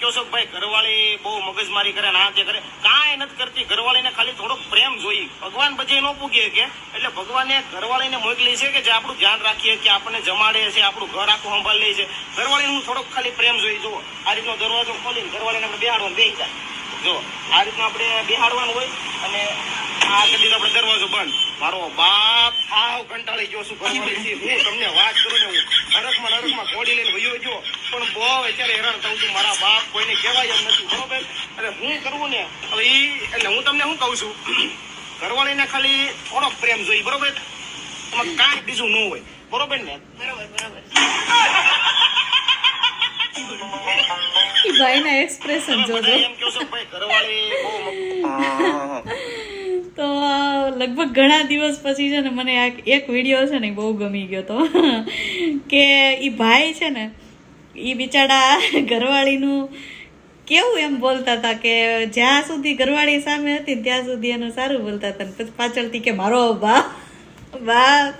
કહો ઘરવાળી બહુ મગજમારી કરે ના તે કરે. કાંઈ નથી કરતી. ઘરવાળીને ખાલી થોડોક પ્રેમ જોઈ. ભગવાન પછી ન પૂગીએ કે, એટલે ભગવાને ઘરવાળીને મોકલી છે કે જે આપણું ધ્યાન રાખીએ કે આપણને જમાડે છે, આપણું ઘર આખું સંભાળ લે છે. ઘરવાળીને હું થોડોક ખાલી પ્રેમ જોઈએ જુઓ, આ રીતનો દરવાજો ખોલીને ઘરવાળીને આપણે બેહાડવાનું બે જાય. જો આ રીતના આપણે બેહાડવાનું હોય અને આ કદી આપણે દરવાજો બંધ. મારો બાપ આવ કંટાળી ગયો છું ઘરવાળી. હું તમને વાત કરું ને હું અત્યારે હેરાન થઉં છું. મારા બાપ કોઈને કહેવાય એમ નથી બરોબર? એટલે હું કરવું ને હવે એ એટલે હું તમને શું કહું છું? ઘરવાળીને ખાલી થોડોક પ્રેમ જોઈએ બરોબર? એમાં કાંઈ બીજું ન હોય. બરોબર ને? બરોબર બરોબર. ભાઈના એક્સપ્રેશન જોજો. તો લગભગ ઘણા દિવસ પછી છે ને મને આ એક વીડિયો છે ને બહુ ગમી ગયો તો. કે એ ભાઈ છે ને ઈ બિચારા ઘરવાળીનું કેવું એમ બોલતા હતા કે જ્યાં સુધી ઘરવાળી સામે હતી ત્યાં સુધી એનું સારું બોલતા હતા પછી પાછળથી કે મારો બા બા.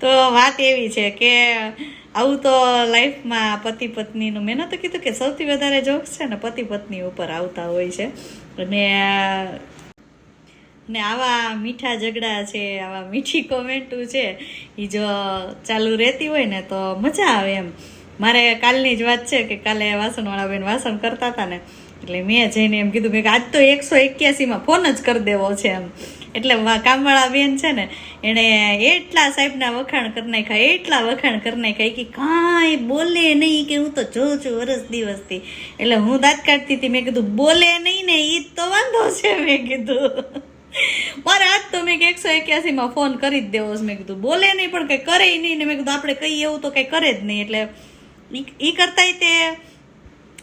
તો વાત એવી છે કે આવું તો લાઈફમાં પતિ પત્નીનું મેં તો કીધું કે સૌથી વધારે જોક્સ છે ને પતિ પત્ની ઉપર આવતા હોય છે. અને ને આવા મીઠા ઝઘડા છે, આવા મીઠી કોમેન્ટો છે એ જો ચાલુ રહેતી હોય ને તો મજા આવે એમ. મારે કાલની જ વાત છે કે કાલે વાસણવાળા બેન વાસણ કરતા હતા ને. એટલે મેં જઈને એમ કીધું મેં આજ તો એકસો એક્યાસીમાં ફોન જ કરી દેવો છે એમ. એટલે કામવાળા બેન છે ને, એણે એટલા સાહેબના વખાણ કરી નાખ્યા, એટલા વખાણ કરી નાખ્યા કે કાંઈ બોલે નહીં કે હું તો જોઉં છું વરસ દિવસથી. એટલે હું દાંત કાઢતી હતી, મેં કીધું, બોલે નહીં ને એ તો વાંધો છે, મેં કીધું. મારે આજ તો મેં એકસો એક્યાસીમાં ફોન કરી જ દેવો છે. મેં કીધું, બોલે નહીં, પણ કંઈ કરે નહીં. ને મેં કીધું, આપણે કહીએ એવું તો કંઈ કરે જ નહીં. એટલે એ કરતાંય તે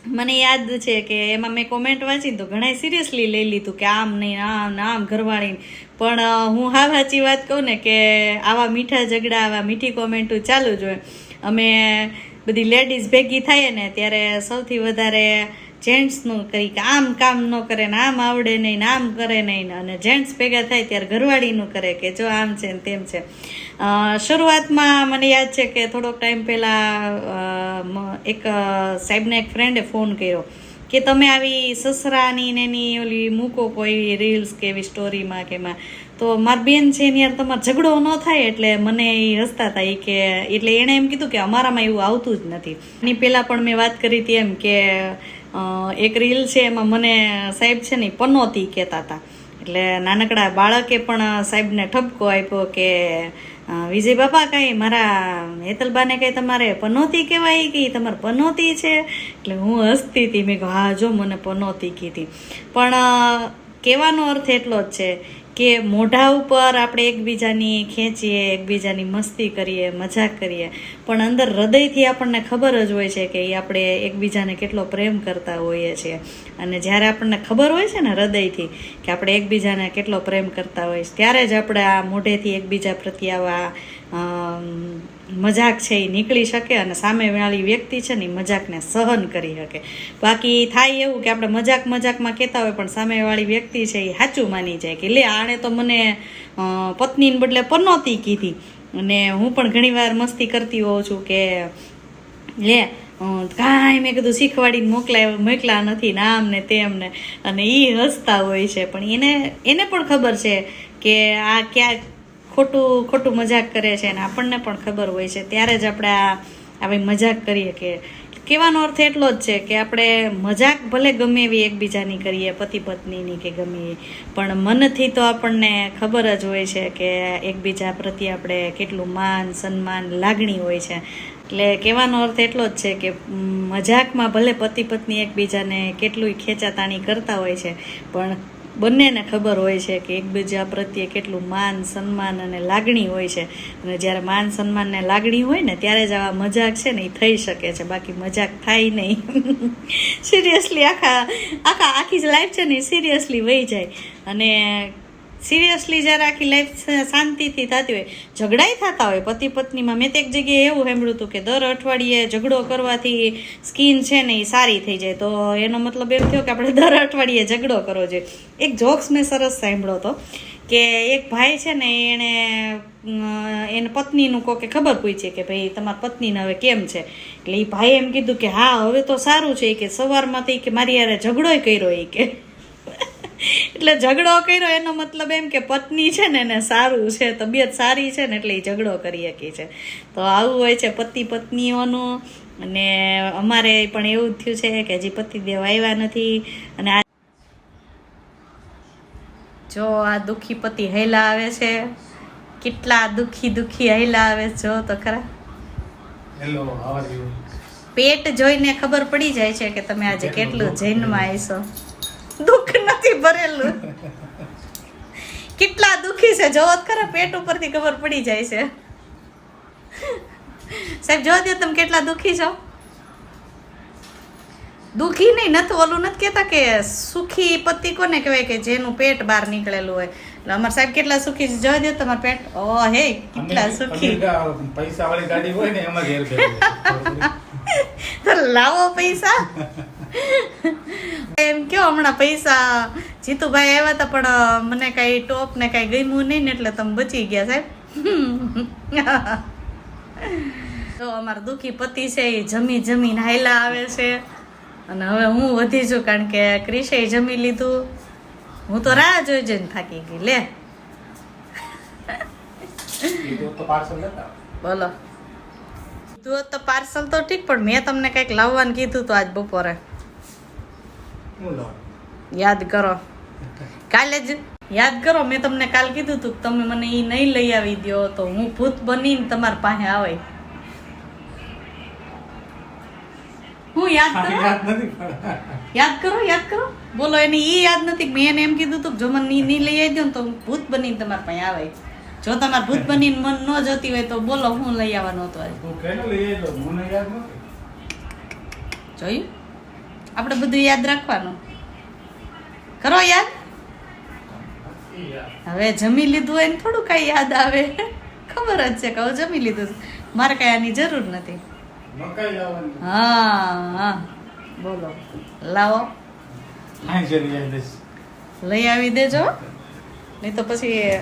મને યાદ છે કે એમાં મેં કોમેન્ટ વાંચીને તો ઘણા સિરિયસલી લઈ લીધું કે આમ નહીં, આમ ને આમ ઘરવાળી પણ હું હા સાચી વાત કહું ને કે આવા મીઠા ઝઘડા, આવા મીઠી કોમેન્ટો ચાલુ જ હોય. અમે બધી લેડીઝ ભેગી થાય ને ત્યારે સૌથી વધારે જેન્ટ્સનું કંઈક આમ કામ ન કરે ને આમ આવડે નહીં ને આમ કરે નહીં અને જેન્ટ્સ ભેગા થાય ત્યારે ઘરવાળીનું કરે કે જો આમ છે ને તેમ છે. શરૂઆતમાં મને યાદ છે કે થોડોક ટાઈમ પહેલાં એક સાહેબને એક ફ્રેન્ડે ફોન કર્યો કે તમે આવી સસરાની ને એની ઓલી મૂકો કોઈ રીલ્સ કે એવી સ્ટોરીમાં કે એમાં. તો મારી બેન છે એની યાર તમારો ઝઘડો ન થાય એટલે મને એ હસતા હતા કે, એટલે એણે એમ કીધું કે અમારામાં એવું આવતું જ નથી. એની પહેલાં પણ મેં વાત કરી હતી એમ કે એક રીલ છે એમાં મને સાહેબ છે ને પનોતી કહેતા હતા. એટલે નાનકડા બાળકે પણ સાહેબને ઠપકો આપ્યો કે વિજય બાપા કાંઈ મારા હેતલબાને કંઈ તમારે પનોતી કહેવાય કે તમારે પનોતી છે? એટલે હું હસતી હતી. મેં કહ્યું, હા, જો મને પનોતી કીધી. પણ કહેવાનો અર્થ એટલો જ છે કે મોઢા ઉપર આપણે એકબીજાની ખેંચીએ, એકબીજાની મસ્તી કરીએ, મજાક કરીએ. પણ અંદર હૃદયથી આપણને ખબર જ હોય છે કે એ આપણે એકબીજાને કેટલો પ્રેમ કરતા હોઈએ છીએ. અને જ્યારે આપણને ખબર હોય છે ને હૃદયથી કે આપણે એકબીજાને કેટલો પ્રેમ કરતા હોઈએ ત્યારે જ આપણે આ મોઢેથી એકબીજા પ્રત્યે આવા મજાક છે એ નીકળી શકે અને સામેવાળી વ્યક્તિ છે ને એ મજાકને સહન કરી શકે. બાકી થાય એવું કે આપણે મજાક મજાકમાં કહેતા હોય પણ સામેવાળી વ્યક્તિ છે એ સાચું માની જાય કે લે, આણે તો મને પત્નીને બદલે પનોતી કીધી. અને હું પણ ઘણીવાર મસ્તી કરતી હોઉં છું કે, લે કાંઈ મેં કીધું શીખવાડીને મોકલાય, મોકલા નથી ને આમ ને તેમ ને અને એ હસતા હોય છે. પણ એને એને પણ ખબર છે કે આ ક્યાં ખોટું ખોટું મજાક કરે છે અને આપણને પણ ખબર હોય છે. ત્યારે જ આપણે આ આવી મજાક કરીએ કે, કહેવાનો અર્થ એટલો જ છે કે આપણે મજાક ભલે ગમે એવી એકબીજાની કરીએ, પતિ પત્નીની કે ગમે એ, પણ મનથી તો આપણને ખબર જ હોય છે કે એકબીજા પ્રત્યે આપણે કેટલું માન, સન્માન, લાગણી હોય છે. એટલે કહેવાનો અર્થ એટલો જ છે કે મજાકમાં ભલે પતિ પત્ની એકબીજાને કેટલું ખેંચાતાણી કરતા હોય છે, પણ બંનેને ખબર હોય છે કે એકબીજા પ્રત્યે કેટલું માન, સન્માન અને લાગણી હોય છે. અને જ્યારે માન સન્માનને લાગણી હોય ને, ત્યારે જ આવા મજાક છે ને, એ થઈ શકે છે. બાકી મજાક થાય નહીં. સિરિયસલી આખા આખા આખી જ લાઈફ છે ને સિરિયસલી વહી જાય. અને સિરિયસલી જ્યારે આખી લાઈફ શાંતિથી થતી હોય ઝઘડાઈ થતા હોય પતિ પત્નીમાં મેં તો એક જગ્યાએ એવું સાંભળ્યું હતું કે દર અઠવાડિયે ઝઘડો કરવાથી સ્કિન છે ને એ સારી થઈ જાય. તો એનો મતલબ એમ થયો કે આપણે દર અઠવાડિયે ઝઘડો કરવો જોઈએ. એક જોક્સ મેં સરસ સાંભળ્યો હતો કે એક ભાઈ છે ને એણે એને પત્નીનું કોકે ખબર પૂછી કે ભાઈ તમારી પત્નીને હવે કેમ છે? એટલે એ ભાઈ એમ કીધું કે હા, હવે તો સારું છે કે સવારમાંથી કે મારી યારે ઝઘડોય કર્યો એ કે. એટલે ઝઘડો કર્યો એનો મતલબ એમ કે પત્ની છે ને એને સારું છે તબિયત સારી છે ને એટલે એ ઝઘડો કરી શકી છે. તો આવું હોય છે પતિ પત્નીઓનું અને અમારે પણ એવું જ થયું છે કે હજી પતિદેવ આવ્યા નથી અને આ જો આ દુઃખી પતિ હેલા આવે છે કેટલા દુઃખી દુઃખી હેલા આવે છે જો તો ખરા. હેલો હાવ આર યુ પેટ જોઈને ખબર પડી જાય છે કે તમે આજે કેટલું જૈનમાં આવીશો દુઃખ ભરેલું. કેટલા દુખી છે. જોવો ખરા પેટ ઉપરથી ખબર પડી જાય છે. સાહેબ જો દે તમે કેટલા દુખી છો. દુખી નહીં નથી ઓલું નથી કહેતા કે સુખી પતિ કોને કહેવાય કે જેનું પેટ બહાર નીકળેલું હોય. એટલે અમાર સાહેબ કેટલા સુખી છે. જોઈ દે તમારું પેટ. ઓ હે કેટલા સુખી. પૈસા વાળી ગાડી હોય ને એમાં લાવો પૈસા. એમ કયો હમણાં પૈસા જીતુભાઈ આવ્યા હતા પણ મને કાંઈ ટોપ ને કાંઈ ગમ્યું નહીં ને એટલે તમે બચી ગયા સાહેબ. તો અમારા દુખી પતિ છે એ જમી જમીને હાયલા આવે છે. અને હવે હું વધી છું કારણ કે ક્રિશે જમી લીધું. હું તો રાહ જોઈ જઈને થાકી ગઈ લે. બોલો. તો પાર્સલ તો ઠીક પણ મેં તમને કંઈક લાવવાનું કીધું તો આજ બપોરે. યાદ કરો. કાલે જ યાદ કરો મેં તમને કાલ કીધું હતું તમે મને એ નહીં લઈ આવી દો તો હું ભૂત બનીને તમારી પાસે આવે. હું યાદ કરો? યાદ કરો યાદ કરો. બોલો એને એ યાદ નથી. મેં એને એમ કીધું તું કે જો મને નહીં લઈ આવી દો તો હું ભૂત બનીને તમારી પાસે આવે. જો તમારે ભૂત બનીને મન ન જતી હોય તો બોલો હું લઈ આવવાનો હતો આજ. જોયું? આપણે બધું યાદ રાખવાનું. કરો યાદ? હવે જમી લીધું હોય ને થોડું કાંઈ યાદ આવે. ખબર જ છે કહું જમી લીધું મારે કાંઈ આની જરૂર નથી. હા હા. બોલો. લાવો. લઈ આવી દેજો. નહીં તો પછી